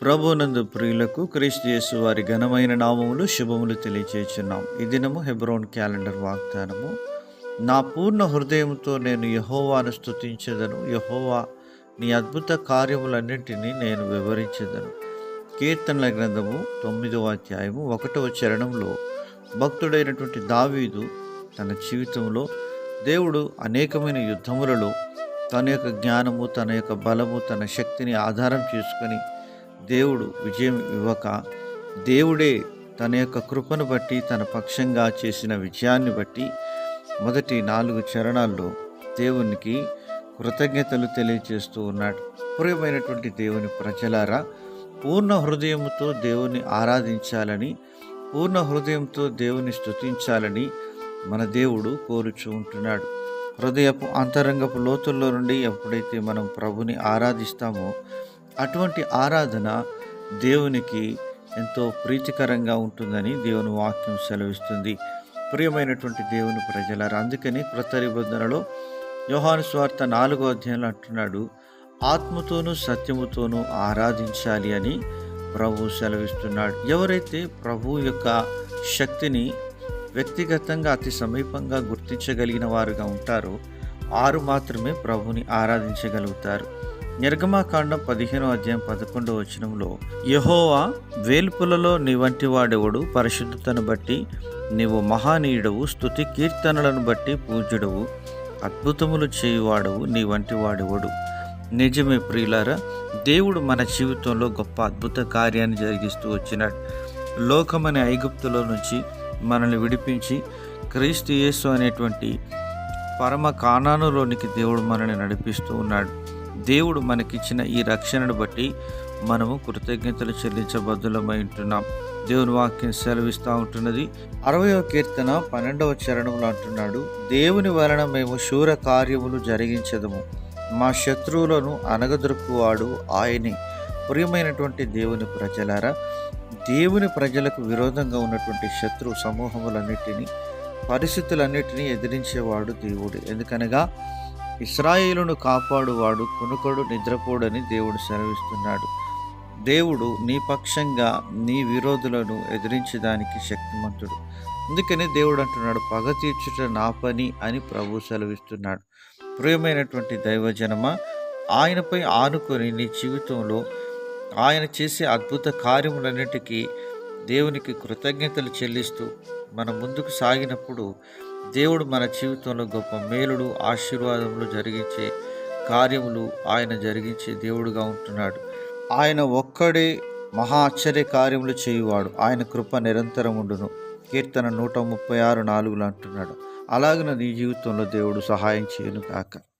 ప్రభునందు ప్రియులకు క్రీస్తు యేసు వారి ఘనమైన నామములు శుభములు తెలియచేస్తున్నాం ఈ దినము హెబ్రోన్ క్యాలెండర్ వాగ్దానము. నా పూర్ణ హృదయంతో నేను యహోవాను స్థుతించదను యహోవా నీ అద్భుత కార్యములన్నింటినీ నేను వివరించదను. కీర్తనల గ్రంథము తొమ్మిదవ అధ్యాయము ఒకటవ చరణంలో భక్తుడైనటువంటి దావీదు తన జీవితంలో దేవుడు అనేకమైన యుద్ధములలో తన యొక్క జ్ఞానము తన యొక్క బలము తన శక్తిని ఆధారం చేసుకొని దేవుడు విజయం ఇవ్వక దేవుడే తన యొక్క కృపను బట్టి తన పక్షంగా చేసిన విజయాన్ని బట్టి మొదటి నాలుగు చరణాల్లో దేవునికి కృతజ్ఞతలు తెలియజేస్తూ ఉన్నాడు. ప్రియమైనటువంటి దేవుని ప్రజలారా పూర్ణ హృదయంతో దేవుని ఆరాధించాలని పూర్ణ హృదయంతో దేవుని స్తుతించాలని మన దేవుడు కోరుచూ ఉంటున్నాడు. హృదయపు అంతరంగపు లోతుల్లో నుండి ఎప్పుడైతే మనం ప్రభుని ఆరాధిస్తామో అటువంటి ఆరాధన దేవునికి ఎంతో ప్రీతికరంగా ఉంటుందని దేవుని వాక్యం సెలవిస్తుంది. ప్రియమైనటువంటి దేవుని ప్రజలారా అందుకని కృత నిబంధనలో యోహాను స్వార్థ నాలుగో అధ్యాయంలో అంటున్నాడు ఆత్మతోనూ సత్యముతోనూ ఆరాధించాలి అని ప్రభు సెలవిస్తున్నాడు. ఎవరైతే ప్రభు యొక్క శక్తిని వ్యక్తిగతంగా అతి సమీపంగా గుర్తించగలిగిన వారుగా ఉంటారో వారు మాత్రమే ప్రభుని ఆరాధించగలుగుతారు. నిర్గమాకాండం పదిహేనో అధ్యాయం పదకొండో వచనంలో యహోవా వేల్పులలో నీ వంటి వాడెవడు? పరిశుద్ధతను బట్టి నీవు మహానీయుడవు స్తుతి కీర్తనలను బట్టి పూజ్యుడవు అద్భుతములు చేయువాడవు నీ వంటి వాడెవడు? నిజమే ప్రియులారా దేవుడు మన జీవితంలో గొప్ప అద్భుత కార్యాన్ని జరిగిస్తూ వచ్చినాడు. లోకమనే ఐగుప్తులో నుంచి మనల్ని విడిపించి క్రీస్తు యేసు అనేటువంటి పరమ కాణానులోనికి దేవుడు మనల్ని నడిపిస్తూ ఉన్నాడు. దేవుడు మనకిచ్చిన ఈ రక్షణను బట్టి మనము కృతజ్ఞతలు చెల్లించబద్దులమై ఉంటున్నాం. దేవుని వాక్యం సెలవిస్తూ ఉంటున్నది. అరవయవ కీర్తన పన్నెండవ చరణంలో అంటున్నాడు దేవుని వలన మేము శూర కార్యములు జరిగించదము. మా శత్రువులను అనగదొరుకువాడు ఆయనే. ప్రియమైనటువంటి దేవుని ప్రజలారా దేవుని ప్రజలకు విరోధంగా ఉన్నటువంటి శత్రు సమూహములన్నిటినీ పరిస్థితులన్నిటినీ ఎదిరించేవాడు దేవుడు. ఎందుకనగా ఇస్రాయేలును కాపాడువాడు కొనుకడు నిద్రపోడని దేవుడు సెలవిస్తున్నాడు. దేవుడు నీ పక్షంగా నీ విరోధులను ఎదిరించడానికి శక్తిమంతుడు. అందుకని దేవుడు అంటున్నాడు పగ తీర్చుట నా పని అని ప్రభు సెలవిస్తున్నాడు. ప్రియమైనటువంటి దైవజనమ ఆయనపై ఆనుకొని నీ జీవితంలో ఆయన చేసే అద్భుత కార్యములన్నిటికీ దేవునికి కృతజ్ఞతలు చెల్లిస్తూ మనం ముందుకు సాగినప్పుడు దేవుడు మన జీవితంలో గొప్ప మేలుడు ఆశీర్వాదములు జరిగించే కార్యములు ఆయన జరిగించే దేవుడుగా ఉంటున్నాడు. ఆయన ఒక్కడే మహా ఆశ్చర్య కార్యములు చేయువాడు. ఆయన కృప నిరంతరం ఉండును. కీర్తన నూట ముప్పై ఆరు నాలుగులో అంటున్నాడు. అలాగన నీ జీవితంలో దేవుడు సహాయం చేయను కాక